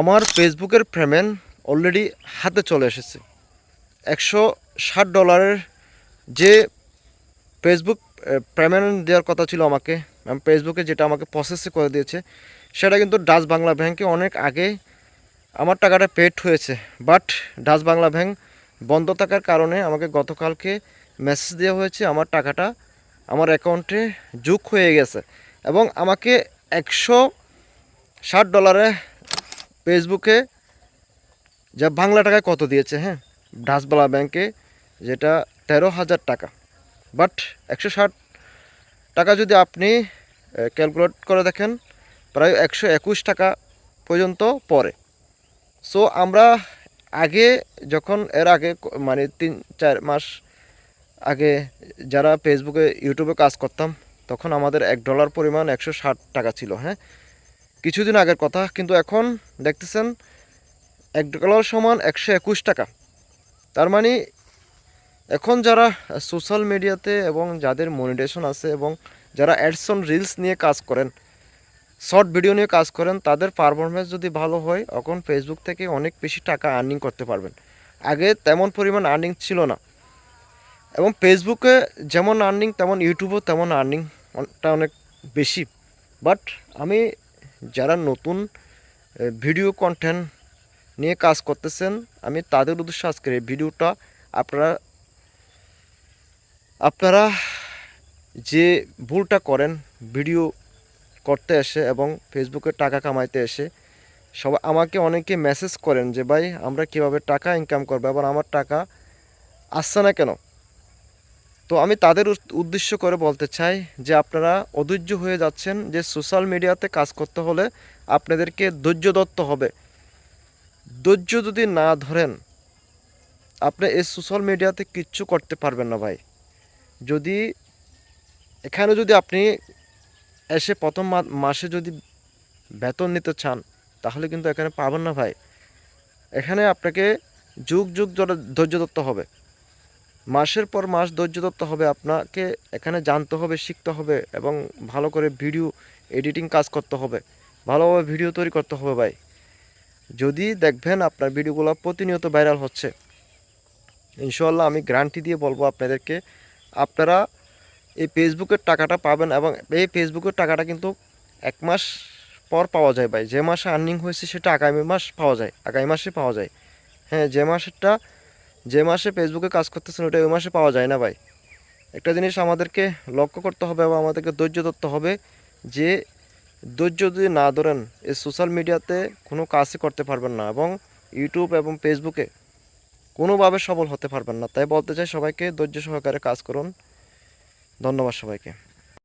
আমার ফেসবুকের payment already হাতে চলে এসেছে। একশো ষাট ডলারের যে ফেসবুক পেমেন্ট দেওয়ার কথা ছিল আমাকে আমি ফেসবুকে যেটা আমাকে প্রসেসে করে দিয়েছে, সেটা কিন্তু ডাচ বাংলা ব্যাংকে অনেক আগে আমার টাকাটা পেড হয়েছে। বাট ডাচ বাংলা ব্যাংক বন্ধ থাকার কারণে আমাকে গতকালকে মেসেজ দেওয়া হয়েছে, আমার টাকাটা আমার অ্যাকাউন্টে যোগ হয়ে গেছে। এবং আমাকে একশো ষাট ডলারে ফেসবুকে যা বাংলা টাকায় কত দিয়েছে হ্যাঁ? ডাসবালা ব্যাংকে যেটা তেরো হাজার টাকা। বাট একশো ষাট টাকা যদি আপনি ক্যালকুলেট করে দেখেন, প্রায় একশো একুশ টাকা পর্যন্ত পড়ে। সো আমরা আগে যখন, এর আগে মানে তিন, চার মাস আগে যারা ফেসবুকে ইউটিউবে কাজ করতাম, তখন আমাদের এক ডলার পরিমাণ একশো ষাট টাকা ছিল হ্যাঁ? কিছুদিন আগের কথা, কিন্তু এখন দেখতেছেন এক ডলার সমান একশো একুশ টাকা। তার মানে এখন যারা সোশ্যাল মিডিয়াতে এবং যাদের মনিটেশন আছে এবং যারা অ্যাডসন রিলস নিয়ে কাজ করেন, শর্ট ভিডিও নিয়ে কাজ করেন, তাদের পারফরমেন্স যদি ভালো হয়, এখন ফেসবুক থেকে অনেক বেশি টাকা আর্নিং করতে পারবেন। আগে তেমন পরিমাণ আর্নিং ছিল না। এবং ফেসবুকে যেমন আর্নিং তেমন ইউটিউবেও তেমন আর্নিংটা অনেক বেশি। বাট আমি যারা নতুন ভিডিও কন্টেন্ট নিয়ে কাজ করতেছেন, আমি তাদের উদ্দেশ্যে আজকের এই ভিডিওটা আপনারা আপনারা যে ভুলটা করেন ভিডিও করতে এসে এবং ফেসবুকে টাকা কামাইতে এসে, সবাই আমাকে অনেকে মেসেজ করেন যে, ভাই, আমরা কীভাবে টাকা ইনকাম করব? আবার আমার টাকা আসছে না কেন? তো আমি তাদের উদ্দেশ্য করে বলতে চাই যে আপনারা অধৈর্য হয়ে যাচ্ছেন যে সোশ্যাল মিডিয়াতে কাজ করতে হলে আপনাদেরকে ধৈর্য দত্ত হবে। ধৈর্য যদি না ধরেন, আপনি এই সোশ্যাল মিডিয়াতে কিচ্ছু করতে পারবেন না ভাই। যদি এখানে যদি আপনি এসে প্রথম মাসে যদি বেতন নিতে চান, তাহলে কিন্তু এখানে পাবেন না ভাই। এখানে আপনাকে যুগ যুগ ধরে ধৈর্য ধরতে হবে। মাসের পর মাস ধৈর্য ধরতে হবে আপনাকে, এখানে জানতে হবে, শিখতে হবে এবং ভালো করে ভিডিও এডিটিং কাজ করতে হবে। ভালোভাবে ভিডিও তৈরি করতে হবে ভাই। যদি দেখবেন আপনার ভিডিওগুলো প্রতিনিয়ত ভাইরাল হচ্ছে ইনশাল্লাহ আমি গ্যারান্টি দিয়ে বলব আপনাদেরকে, আপনারা এই ফেসবুকের টাকাটা পাবেন এবং এই ফেসবুকের টাকাটা কিন্তু এক মাস পর পাওয়া যায় ভাই। যে মাসে আর্নিং হয়েছে সেটা আগামী মাস পাওয়া যায়, আগামী মাসে পাওয়া যায়। হ্যাঁ যে মাসেরটা যে মাসে ফেসবুকে কাজ করতেছেন ওটা ওই মাসে পাওয়া যায় না ভাই। একটা জিনিস আমাদেরকে লক্ষ্য করতে হবে এবং আমাদেরকে ধৈর্য ধরতে হবে যে ধৈর্য যদি না ধরেন এই সোশ্যাল মিডিয়াতে কোনো কাজই করতে পারবেন না এবং ইউটিউব এবং ফেসবুকে কোনোভাবে সফল হতে পারবেন না। তাই বলতে চাই সবাইকে ধৈর্য সহকারে কাজ করুন। ধন্যবাদ সবাইকে।